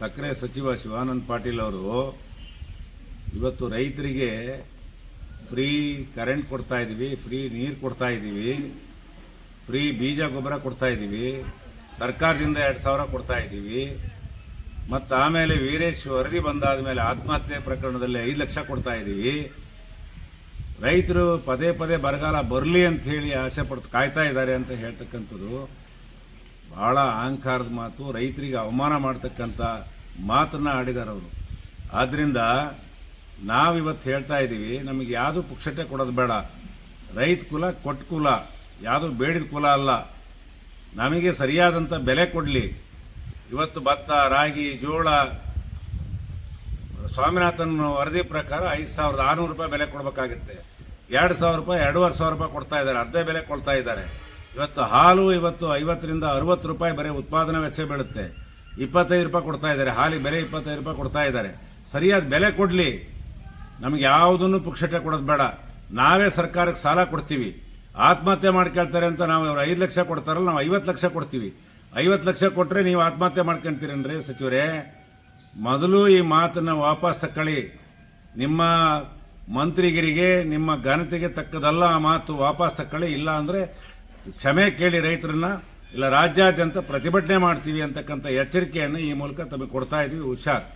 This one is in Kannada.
ಸಕ್ಕರೆ ಸಚಿವ ಶಿವಾನಂದ ಪಾಟೀಲ್ ಅವರು ಇವತ್ತು ರೈತರಿಗೆ ಫ್ರೀ ಕರೆಂಟ್ ಕೊಡ್ತಾ ಇದ್ದೀವಿ ಫ್ರೀ ನೀರು ಕೊಡ್ತಾ ಇದ್ದೀವಿ ಫ್ರೀ ಬೀಜ ಗೊಬ್ಬರ ಕೊಡ್ತಾ ಇದ್ದೀವಿ ಸರ್ಕಾರದಿಂದ ಎರಡು ಸಾವಿರ ಕೊಡ್ತಾ ಇದ್ದೀವಿ ಮತ್ತು ಆಮೇಲೆ ವೀರೇಶ್ ವರದಿ ಬಂದಾದ ಮೇಲೆ ಆತ್ಮಹತ್ಯೆ ಪ್ರಕರಣದಲ್ಲಿ ಐದು ಲಕ್ಷ ಕೊಡ್ತಾ ಇದ್ದೀವಿ ರೈತರು ಪದೇ ಪದೇ ಬರಗಾಲ ಬರಲಿ ಅಂತ ಹೇಳಿ ಆಸೆ ಪಡ್ತು, ಕಾಯ್ತಾ ಇದ್ದಾರೆ ಅಂತ ಹೇಳ್ತಕ್ಕಂಥದ್ದು. ಬಹಳ ಅಹಂಕಾರದ ಮಾತು, ರೈತರಿಗೆ ಅವಮಾನ ಮಾಡ್ತಕ್ಕಂಥ ಮಾತನ್ನು ಆಡಿದ್ದಾರೆ ಅವರು. ಆದ್ದರಿಂದ ನಾವಿವತ್ತು ಹೇಳ್ತಾ ಇದ್ದೀವಿ ನಮಗೆ ಯಾವುದು ಪುಕ್ಷಟೆ ಕೊಡೋದು ಬೇಡ. ರೈತ ಕುಲ ಕೊಟ್ಟ ಕುಲ, ಯಾವುದು ಬೇಡಿದ ಕುಲ ಅಲ್ಲ. ನಮಗೆ ಸರಿಯಾದಂಥ ಬೆಲೆ ಕೊಡಲಿ. ಇವತ್ತು ಭತ್ತ, ರಾಗಿ, ಜೋಳ, ಸ್ವಾಮಿನಾಥನ್ ವರದಿ ಪ್ರಕಾರ ಐದು ಸಾವಿರದ ಆರುನೂರು ರೂಪಾಯಿ ಬೆಲೆ ಕೊಡಬೇಕಾಗುತ್ತೆ. ಎರಡು ಸಾವಿರ ರೂಪಾಯಿ, ಎರಡೂವರೆ ಸಾವಿರ ರೂಪಾಯಿ ಕೊಡ್ತಾ ಇದ್ದಾರೆ. ಅರ್ಧ ಬೆಲೆ ಕೊಡ್ತಾ ಇದ್ದಾರೆ. ಇವತ್ತು ಹಾಲು ಇವತ್ತು ಐವತ್ತರಿಂದ ಅರವತ್ತು ರೂಪಾಯಿ ಬರೀ ಉತ್ಪಾದನಾ ವೆಚ್ಚ ಬೀಳುತ್ತೆ. ಇಪ್ಪತ್ತೈದು ರೂಪಾಯಿ ಕೊಡ್ತಾ ಇದ್ದಾರೆ. ಹಾಲಿಗೆ ಬೆಲೆ ಇಪ್ಪತ್ತೈದು ರೂಪಾಯಿ ಕೊಡ್ತಾ ಇದ್ದಾರೆ. ಸರಿಯಾದ ಬೆಲೆ ಕೊಡಲಿ. ನಮಗೆ ಯಾವುದನ್ನು ಪುಕ್ಷಟೆ ಕೊಡೋದು ಬೇಡ. ನಾವೇ ಸರ್ಕಾರಕ್ಕೆ ಸಾಲ ಕೊಡ್ತೀವಿ. ಆತ್ಮಹತ್ಯೆ ಮಾಡ್ಕೊಳ್ತಾರೆ ಅಂತ ನಾವು ಅವ್ರು ಐದು ಲಕ್ಷ ಕೊಡ್ತಾರಲ್ಲ, ನಾವು ಐವತ್ತು ಲಕ್ಷ ಕೊಡ್ತೀವಿ. ಐವತ್ತು ಲಕ್ಷ ಕೊಟ್ಟರೆ ನೀವು ಆತ್ಮಹತ್ಯೆ ಮಾಡ್ಕೊಂತೀರೇನ್ರಿ ಸಚಿವರೇ? ಮೊದಲು ಈ ಮಾತನ್ನು ವಾಪಸ್ ತಕ್ಕಳಿ. ನಿಮ್ಮ ಮಂತ್ರಿಗಿರಿಗೆ, ನಿಮ್ಮ ಘನತೆಗೆ ತಕ್ಕದಲ್ಲ ಆ ಮಾತು ವಾಪಸ್ ತಕೊಳ್ಳಿ ಇಲ್ಲ ಅಂದರೆ ಕ್ಷಮೆ ಕೇಳಿ ರೈತರನ್ನ, ಇಲ್ಲ ರಾಜ್ಯಾದ್ಯಂತ ಪ್ರತಿಭಟನೆ ಮಾಡ್ತೀವಿ ಅಂತಕ್ಕಂಥ ಎಚ್ಚರಿಕೆಯನ್ನು ಈ ಮೂಲಕ ತಮಗೆ ಕೊಡ್ತಾ ಇದ್ದೀವಿ ಹುಷಾರ್.